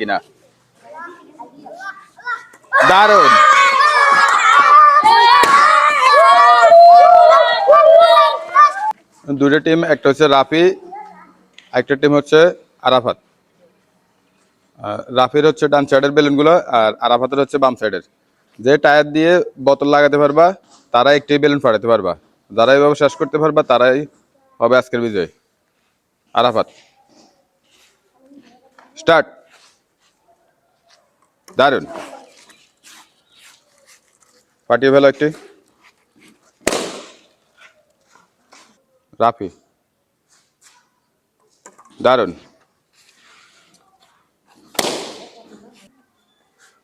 কিনা? দারুণ দুটো টিম, একটা হচ্ছে রাফি একটা টিম হচ্ছে আরাফাত। রাফির হচ্ছে ডান সাইডের বেলুনগুলো আর আরাফাতের হচ্ছে বাম সাইডের যে টায়ার দিয়ে বোতল লাগাতে পারবা তারা একটি বেলুন ফাটাতে পারবা। যারা এইভাবে শেষ করতে পারবা, তারাই হবে আজকের বিজয়। আরাফাত। স্টার্ট। দারুণ ফাটিয়ে ফেলো একটি। রাফি। দারুণ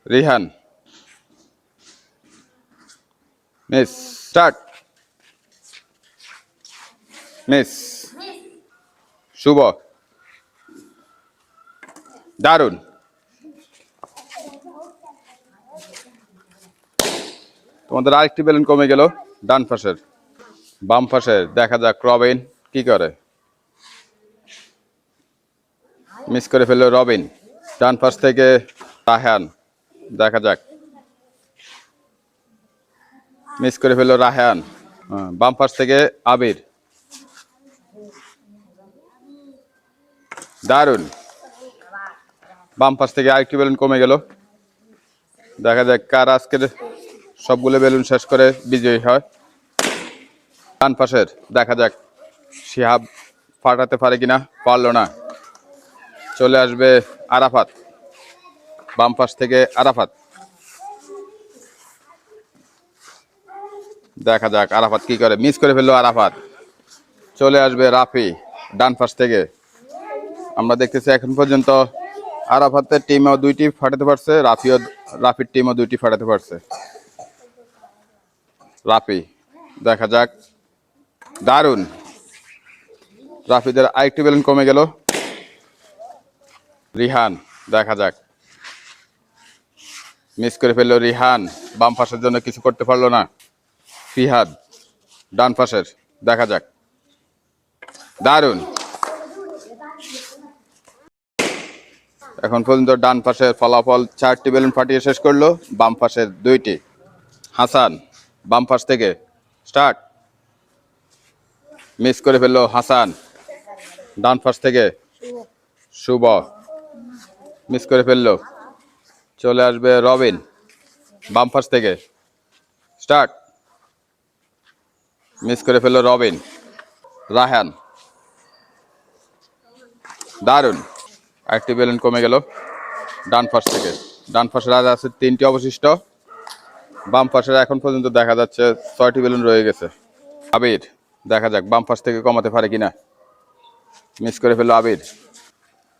Rihan. Miss. Start. Miss. Shubho. দারুণ তোমাদের আরেকটি বেলুন কমে গেল ডান পাশের। বাম পাশের দেখা যাক রবিন কি করে। মিস করে ফেলল রবিন। ডান পাশ থেকে রাহান দেখা যাক। মিস করে ফেলল রাহান। হ্যাঁ, বাম পাশ থেকে আবির। দারুণ বাম পাশ থেকে আরেকটি বেলুন কমে গেল। দেখা যাক কার আজকের সবগুলো বেলুন শেষ করে বিজয়ী হয়। ডান পাশের, দেখা যাক শিহাব ফাটাতে পারে কিনা, পারল না। চলে আসবে আরাফাত। বাম পাশ থেকে আরাফাত। দেখা যাক আরাফাত কি করে মিস করে ফেলল আরাফাত। চলে আসবে রাফি, ডান পাশ থেকে। আমরা দেখতেছি এখন পর্যন্ত আরাফাতের টিমও দুইটি ফাটাতে পারছে, রাফিও, রাফির টিমও দুইটি ফাটাতে পারছে। রাফি, দেখা যাক। দারুণ রাফিদের আরেকটি বেলুন কমে গেল। রিহান, দেখা যাক। মিস করে ফেলল রিহান। বাম পাশের জন্য কিছু করতে পারল না। ফিহাদ, ডান পাশের, দেখা যাক। দারুণ এখন পর্যন্ত ডান পাশের ফলাফল চারটি বেলুন ফাটিয়ে শেষ করল, বাম পাশের দুইটি। হাসান বাম পাশ থেকে। স্টার্ট। মিস করে ফেলল হাসান। ডান পাশ থেকে। শুভ। মিস করে ফেলল। চলে আসবে রবিন। বাম পাশ থেকে। স্টার্ট। মিস করে ফেলল রবিন। রাহান। দারুণ একটি বেলুন কমে গেল। ডান পাশ থেকে। ডান পাশের রাজা আছে তিনটি অবশিষ্ট। বাম পাশের এখন পর্যন্ত দেখা যাচ্ছে ছয়টি বেলুন রয়ে গেছে। আবির, দেখা যাক বাম পাশ থেকে কমাতে পারে কিনা। মিস করে ফেলল আবির।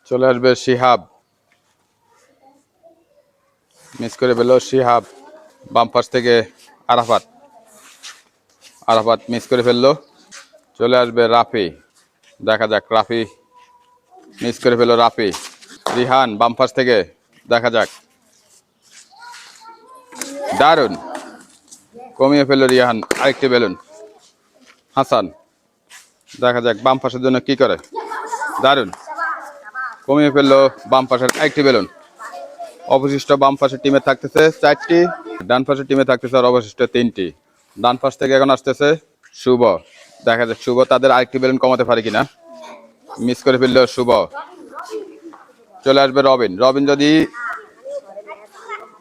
চলে আসবে শিহাব। মিস করে ফেলল শিহাব। বাম পাশ থেকে আরাফাত। আরাফাত মিস করে ফেলল। চলে আসবে রাফি। দেখা যাক রাফি, মিস করে ফেলল রাফি। রিহান, বাম পাশ থেকে। দেখা যাক। দারুণ কমিয়ে ফেলল রিহান আরেকটি বেলুন। হাসান, দেখা যাক বাম পাশের জন্য কি করে। দারুণ কমিয়ে ফেলল বাম পাশের আরেকটি বেলুন। অবশিষ্ট বাম পাশের টিমে থাকতেছে চারটি। ডান পাশের টিমে থাকতেছে আর অবশিষ্ট তিনটি। ডান পাশ থেকে এখন আসতেছে শুভ। দেখা যাক শুভ তাদের আরেকটি বেলুন কমাতে পারে কিনা। মিস করে ফেলল শুভ। চলে আসবে রবিন। রবিন যদি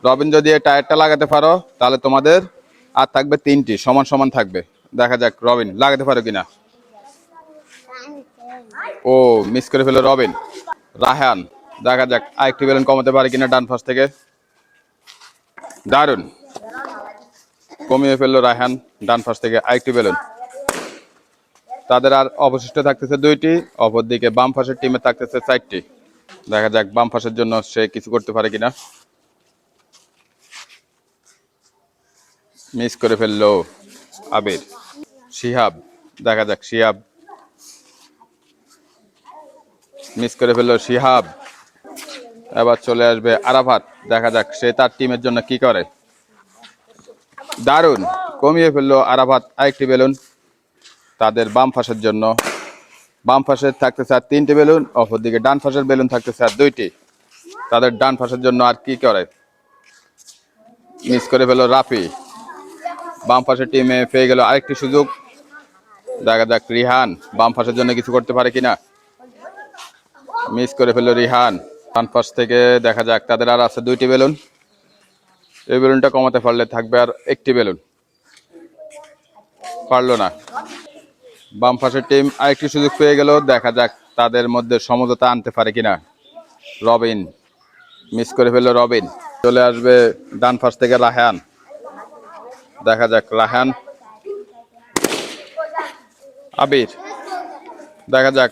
রবিন, যদি এই টায়ারটা লাগাতে পারো, তাহলে তোমাদের আর থাকবে তিনটি, সমান সমান থাকবে। দেখা যাক, রবিন, লাগাতে পারো কিনা? ও মিস করে ফেলল রবিন। রাহান, দেখা যাক, আরেকটি বেলুন কমাতে পারে কিনা ডান পাশ থেকে। দারুণ কমিয়ে ফেলল রাহান, ডান ফার্স্ট থেকে আরেকটি বেলুন তাদের আর অবশিষ্ট থাকতেছে দুইটি, অপরদিকে বাম পাশের টিমে থাকতেছে চারটি। দেখা যাক, বাম পাশের জন্য সে কিছু করতে পারে কিনা। মিস করে ফেলল আবির। শিহাব, দেখা যাক, শিহাব। মিস করে ফেলল শিহাব। এবার চলে আসবে আরাফাত, দেখা যাক সে তার টিমের জন্য কি করে। দারুণ কমিয়ে ফেলল আরাফাত আরেকটি বেলুন তাদের বাম পাশের জন্য। বাম পাশে থাকতে স্যার তিনটি বেলুন অপরদিকে ডান পাশের বেলুন থাকতে স্যার দুইটি। তাদের ডান পাশের জন্য আর কি করে? মিস করে ফেলো রাফি। বাম পাশের টিমে পেয়ে গেল আরেকটি সুযোগ। দেখা যাক রিহান বাম পাশের জন্য কিছু করতে পারে কিনা। মিস করে ফেলল রিহান। ডান পাশ থেকে দেখা যাক তাদের আর আছে দুইটি বেলুন এই বেলুনটা কমাতে পারলে থাকবে আর একটি বেলুন পারল না। বাম পাশের টিম আরেকটি সুযোগ পেয়ে গেল। দেখা যাক তাদের মধ্যে সমঝোতা আনতে পারে কিনা। রবিন মিস করে ফেলল রবিন। চলে আসবে ডান পাশ থেকে রাহান। দেখা যাক, রাহান। আবির, দেখা যাক।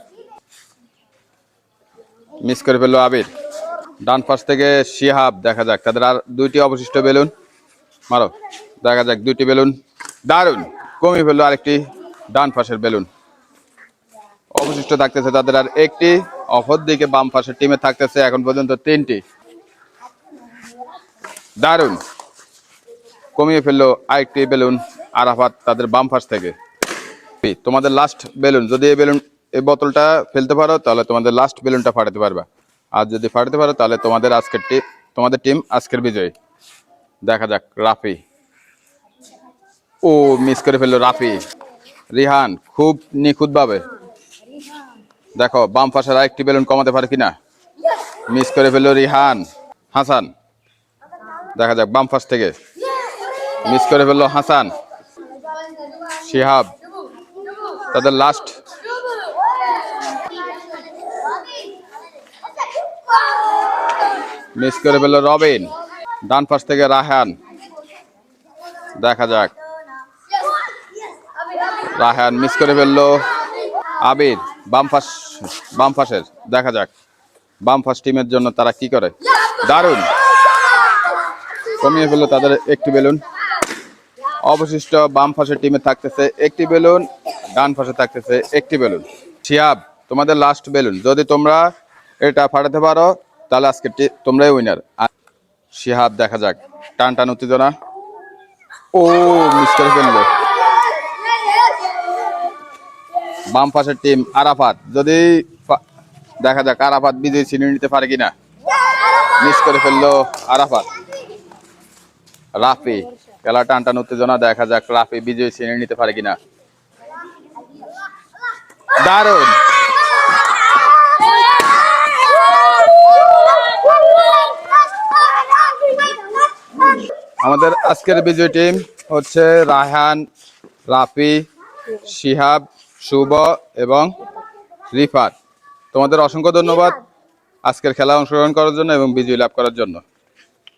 মিস করে ফেলল আবির। ডান পাশ থেকে শিহাব, দেখা যাক। তাদের আর দুইটি অবশিষ্ট বেলুন। মারো। দেখা যাক, দুইটি বেলুন। দারুণ কমিয়ে ফেলল আরেকটি ডান পাশের বেলুন। অবশিষ্ট থাকতেছে তাদের আর একটি। অপর দিকে বাম পাশের টিমে থাকতেছে এখন পর্যন্ত তিনটি। দারুণ কমিয়ে ফেলল আরেকটি বেলুন আরাফাত তাদের বাম পাশ থেকে। তোমাদের লাস্ট বেলুন, যদি এই বেলুন, এই বোতলটা ফেলতে পারো, তাহলে তোমাদের লাস্ট বেলুনটা ফাটাতে পারবা। আর যদি ফাটাতে পারো, তাহলে তোমাদের আজকের টিম তোমাদের টিম আজকের বিজয়ী। দেখা যাক, রাফি। ও মিস করে ফেলল রাফি। রিহান, খুব নিখুঁতভাবে। দেখো, বাম পাশের আরেকটি বেলুন কমাতে পারে কিনা? মিস করে ফেলল রিহান। হাসান। দেখা যাক, বাম পাশ থেকে। মিস করে ফেলল হাসান, শিহাব, তাদের লাস্ট মিস করে ফেলল রবিন, ডান পাশ থেকে রাহান। দেখা যাক। রাহান মিস করে ফেলল আবির, বাম পাশ, বাম পাশের। দেখা যাক, বাম টিমের জন্য তারা কি করে। দারুণ। কমিয়ে ফেলল তাদের একটি বেলুন। অবশিষ্ট বাম পাশের টিমে থাকতেছে একটি বেলুন, ডান পাশে থাকতেছে একটি বেলুন। শিয়াব, তোমাদের লাস্ট বেলুন। যদি তোমরা এটা ফাটাতে পারো, তাহলে আজকে তোমরাই উইনার শিহাব দেখা যাক। টান টান উত্তেজনা। ও মিস করে ফেলল। বাম পাশের টিম আরাফাত। যদি দেখা যাক, আরাফাত বিজয়ী ছিনিয়ে নিতে পারে কিনা। মিস করে ফেলল আরাফাত। রাফি। খেলা টান টান উত্তেজনা, দেখা যাক রাফি বিজয়ী ছিনিয়ে নিতে পারে কিনা। দারুণ। আমাদের আজকের বিজয় টিম হচ্ছে রায়হান, রাফি, শিহাব, শুভ এবং রিফাত। তোমাদের অসংখ্য ধন্যবাদ আজকের খেলা অংশগ্রহণ করার জন্য এবং বিজয় লাভ করার জন্য।